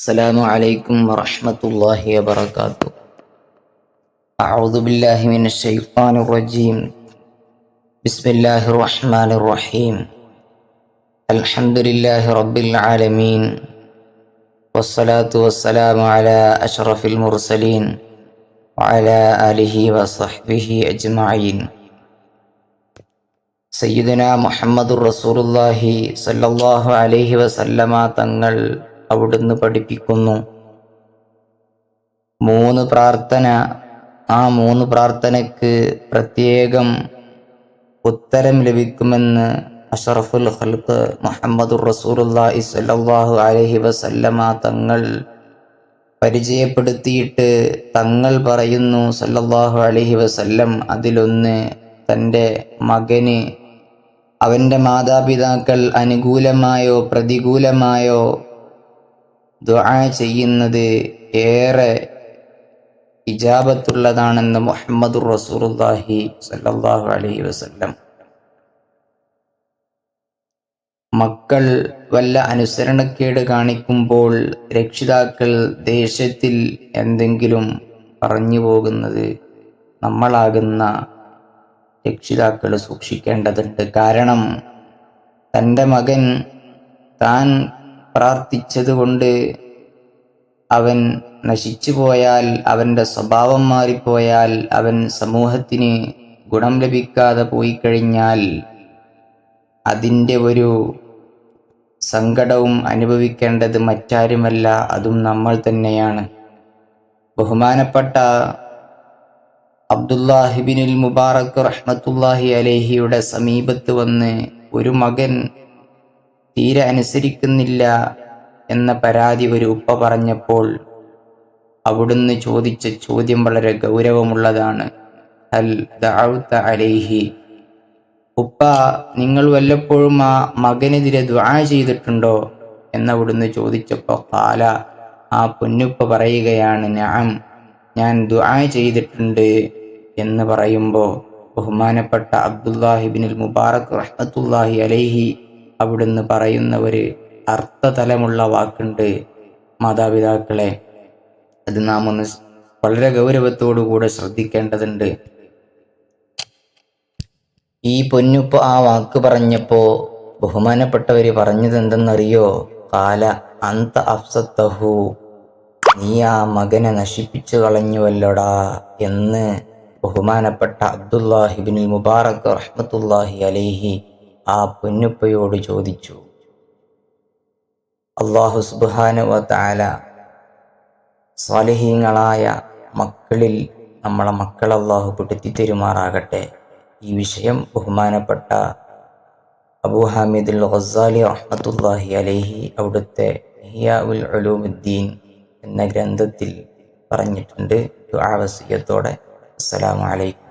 السلام عليكم ورحمة الله وبركاته أعوذ بالله من الشيطان الرجيم بسم الله الرحمن الرحيم الحمد لله رب العالمين والصلاة والسلام على أشرف المرسلين وعلى آله وصحبه أجمعين സയ്യിദന മുഹമ്മദ് റസൂലുള്ളാഹി സല്ലല്ലാഹു അലൈഹി വസല്ലമ തങ്ങൾ അവിടുന്ന് പഠിപ്പിക്കുന്നു. മൂന്ന് പ്രാർത്ഥന. ആ മൂന്ന് പ്രാർത്ഥനയ്ക്ക് പ്രത്യേകം ഉത്തരം ലഭിക്കുമെന്ന് അഷറഫുൽ ഖൽക്ക് മുഹമ്മദ് റസൂലുള്ളാഹി സല്ലാഹു അലൈഹി വസല്ലമ തങ്ങൾ പരിചയപ്പെടുത്തിയിട്ട് തങ്ങൾ പറയുന്നു സല്ലല്ലാഹു അലഹി വസല്ലം അതിലൊന്ന് തന്റെ മകന് അവന്റെ മാതാപിതാക്കൾ അനുകൂലമായോ പ്രതികൂലമായോ ദുആ ചെയ്യുന്നത് ഏറെ ഇജാബത്തുള്ളതാണെന്ന് മുഹമ്മദ് റസൂലുള്ളാഹി സല്ലല്ലാഹു അലൈഹി വസല്ലം. മക്കൾ വല്ല അനുസരണക്കേട് കാണിക്കുമ്പോൾ രക്ഷിതാക്കൾ ദേഷ്യത്തിൽ എന്തെങ്കിലും പറഞ്ഞു പോകുന്നത് നമ്മളാകുന്ന രക്ഷിതാക്കൾ സൂക്ഷിക്കേണ്ടതുണ്ട്. കാരണം തന്റെ മകൻ താൻ പ്രാർത്ഥിച്ചതുകൊണ്ട് അവൻ നശിച്ചു പോയാൽ അവന്റെ സ്വഭാവം മാറിപ്പോയാൽ അവൻ സമൂഹത്തിന് ഗുണം ലഭിക്കാതെ പോയി കഴിഞ്ഞാൽ അതിന്റെ ഒരു സങ്കടവും അനുഭവിക്കേണ്ടത് മറ്റാരുമല്ല അതും നമ്മൾ തന്നെയാണ്. ബഹുമാനപ്പെട്ട അബ്ദുല്ലാഹിബിനുൽ മുബാറക് റഹ്മത്തുല്ലാഹി അലേഹിയുടെ സമീപത്ത് വന്ന് ഒരു മകൻ തീരെ അനുസരിക്കുന്നില്ല എന്ന പരാതി ഒരു ഉപ്പ പറഞ്ഞപ്പോൾ അവിടുന്ന് ചോദിച്ച ചോദ്യം വളരെ ഗൗരവമുള്ളതാണ്. അൽ ദഅൗത അലൈഹി. ഉപ്പ നിങ്ങൾ വല്ലപ്പോഴും ആ മകനെതിരെ ദ്വാ ചെയ്തിട്ടുണ്ടോ? എന്നവിടുന്ന് ചോദിച്ചപ്പോൾ കാല ആ പൊന്നുപ്പ പറയുകയാണ് ഞാൻ ഞാൻ ദ്വാ ചെയ്തിട്ടുണ്ട് എന്ന് പറയുമ്പോൾ ബഹുമാനപ്പെട്ട അബ്ദുല്ലാഹിബിനിൽ മുബാറക് റഹ്മത്തുല്ലാഹി അലൈഹി അവിടുന്ന് പറയുന്ന ഒരു അർത്ഥതലമുള്ള വാക്കുണ്ട് മാതാപിതാക്കളെ അത് നാം ഒന്ന് വളരെ ഗൗരവത്തോടു കൂടെ ശ്രദ്ധിക്കേണ്ടതുണ്ട്. ഈ പൊന്നുപ്പ് ആ വാക്ക് പറഞ്ഞപ്പോ ബഹുമാനപ്പെട്ടവര് പറഞ്ഞത് എന്തെന്നറിയോ കാല അന്ത അഫ്സത്തഹു നീ ആ മകനെ നശിപ്പിച്ചു കളഞ്ഞുവല്ലോടാ എന്ന് ബഹുമാനപ്പെട്ട അബ്ദുല്ലാഹിബിനിൽ മുബാറക് റഹ്മത്തുല്ലാഹി അലൈഹി ആ പൊന്നുപ്പയോട് ചോദിച്ചു അള്ളാഹു സുബാനുവ താല സ്വാലഹീങ്ങളായ മക്കളിൽ നമ്മളെ മക്കൾ അള്ളാഹു പെടുത്തി തെരുമാറാകട്ടെ ഈ വിഷയം ബഹുമാനപ്പെട്ട അബൂ ഹാമിദുൽ ഖസാലി റഹ്മത്തുല്ലാഹി അലൈഹി അവിടുത്തെ ഹിയ ഉൽ ഉലൂമുദ്ദീൻ എന്ന ഗ്രന്ഥത്തിൽ പറഞ്ഞിട്ടുണ്ട്. ദുആ വസിയത്തോടെ. അസ്സലാമു അലൈക്കും.